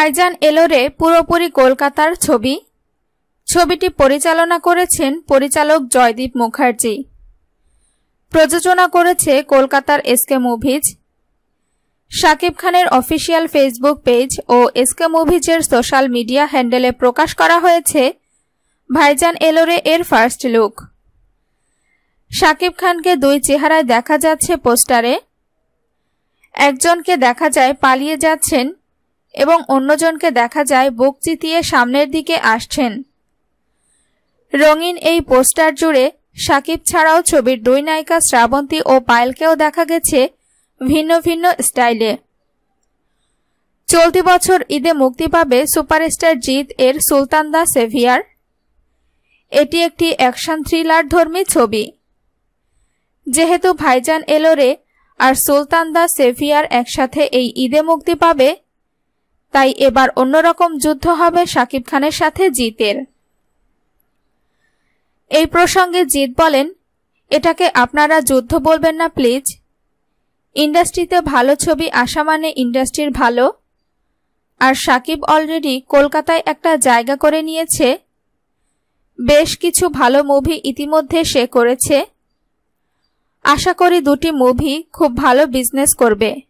ভাইজান এলোরে পুরোপুরি কলকাতার ছবি। ছবিটি পরিচালনা করেছেন পরিচালক জয়দীপ মুখার্জি। প্রযোজনা করেছে কলকাতার এসকে মুভিজ। শাকিব খানের অফিসিয়াল ফেসবুক পেজ ও এসকে মুভিজের সোশ্যাল মিডিয়া হ্যান্ডেলে প্রকাশ করা হয়েছে ভাইজান এলোরে এর ফার্স্ট লুক। শাকিব খানকে দুই চেহারায় দেখা যাচ্ছে পোস্টারে। একজনকে দেখা যায় পালিয়ে যাচ্ছেন এবং অন্যজনকে দেখা যায় বুক চিতিয়ে সামনের দিকে আসছেন। রঙিন এই পোস্টার জুড়ে সাকিব ছাড়াও ছবির দুই নায়িকা শ্রাবন্তী ও পায়েলকেও দেখা গেছে ভিন্ন ভিন্ন স্টাইলে। চলতি বছর ঈদে মুক্তি পাবে সুপারস্টার জিৎ এর সুলতান দা সেভিয়ার। এটি একটি অ্যাকশন থ্রিলার ধর্মী ছবি। যেহেতু ভাইজান এলোরে আর সুলতান দা সেভিয়ার একসাথে এই ঈদে মুক্তি পাবে তাই এবার অন্যরকম যুদ্ধ হবে শাকিব খানের সাথে জিতের। এই প্রসঙ্গে জিৎ বলেন, এটাকে আপনারা যুদ্ধ বলবেন না, প্লিজ। ইন্ডাস্ট্রিতে ভালো ছবি আসা মানে ইন্ডাস্ট্রির ভালো। আর সাকিব অলরেডি কলকাতায় একটা জায়গা করে নিয়েছে। বেশ কিছু ভালো মুভি ইতিমধ্যে সে করেছে। আশা করি দুটি মুভি খুব ভালো বিজনেস করবে।